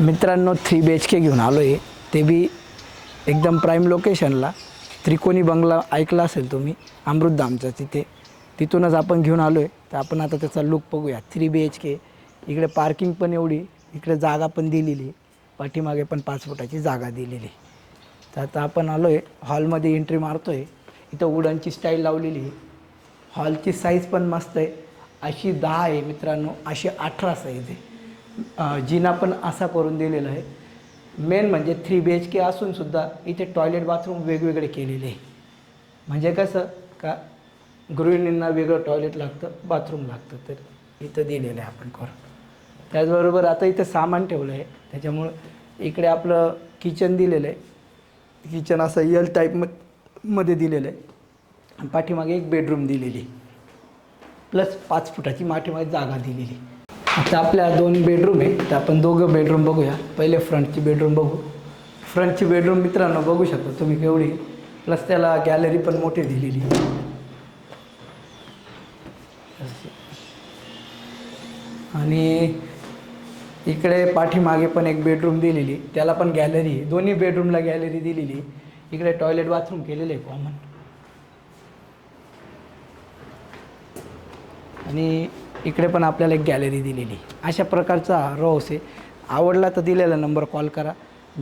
मित्रांनो थ्री बी एच के घेऊन आलो आहे ते बी एकदम प्राईम लोकेशनला त्रिकोणी बंगला ऐकला असेल तुम्ही अमृतधामचा तिथे. तिथूनच आपण घेऊन आलो आहे तर आपण आता त्याचा लुक बघूया. थ्री बी एच के इकडे पार्किंग पण एवढी इकडे जागा पण दिलेली. पाठीमागे पण पाच फुटाची जागा दिलेली. तर आता आपण आलो आहे हॉलमध्ये एंट्री मारतो आहे इथं वुडनची स्टाईल लावलेली. आहे हॉलची साईज पण मस्त आहे. अशी दहा आहे मित्रांनो. अशी अठरा साईज आहे. जिना पण असा करून दिलेला आहे. मेन म्हणजे थ्री बी एच के असूनसुद्धा इथे टॉयलेट बाथरूम वेगवेगळे केलेले आहे. म्हणजे कसं का गृहिणींना वेगळं टॉयलेट लागतं बाथरूम लागतं तर इथं दिलेलं आहे आपण करून. त्याचबरोबर आता इथं सामान ठेवलं आहे. त्याच्यामुळं इकडे आपलं किचन दिलेलं आहे. किचन असं यल टाईप म मध्ये दिलेलं आहे. पाठीमागे एक बेडरूम दिलेली प्लस पाच फुटाची माठीमागे जागा दिलेली आता आपल्या दोन बेडरूम आहे तर आपण दोघं बेडरूम बघूया. पहिले फ्रंटची बेडरूम बघू. फ्रंटची बेडरूम मित्रांनो बघू शकता तुम्ही केवढी. प्लस त्याला गॅलरी पण मोठी दिलेली आणि इकडे पाठीमागे पण एक बेडरूम दिलेली त्याला पण गॅलरी आहे. दोन्ही बेडरूमला गॅलरी दिलेली इकडे टॉयलेट बाथरूम केलेलं आहे कॉमन आणि इकडे पण आपल्याला एक गॅलरी दिलेली. अशा प्रकारचा हा आहे. आवडला तर दिलेला नंबर कॉल करा.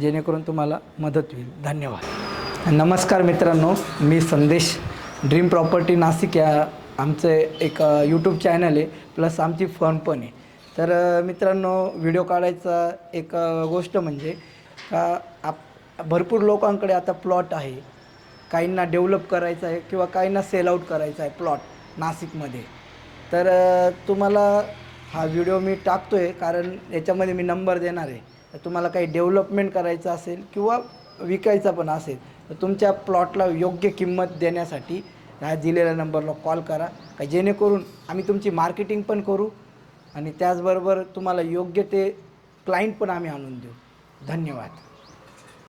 जेणेकरून तुम्हाला मदत होईल. धन्यवाद. नमस्कार मित्रांनो मी संदेश. ड्रीम प्रॉपर्टी नाशिक या आमचं एक यूट्यूब चॅनल आहे. प्लस आमची फर्म पण आहे. तर मित्रांनो व्हिडिओ काढायचा एक गोष्ट म्हणजे का आप भरपूर लोकांकडे आता प्लॉट आहे. काहींना डेव्हलप करायचं आहे किंवा काहींना सेल आऊट करायचा आहे प्लॉट नाशिकमध्ये. तर तुम्हाला हा व्हिडिओ मी टाकतो आहे कारण याच्यामध्ये मी नंबर देणार आहे. तर तुम्हाला काही डेव्हलपमेंट करायचं असेल किंवा विकायचा पण असेल तर तुमच्या प्लॉटला योग्य किंमत देण्यासाठी ह्या दिलेल्या नंबरला कॉल करा. का जेणेकरून आम्ही तुमची मार्केटिंग पण करू आणि त्याचबरोबर तुम्हाला योग्य ते क्लायंट पण आम्ही आणून देऊ. धन्यवाद.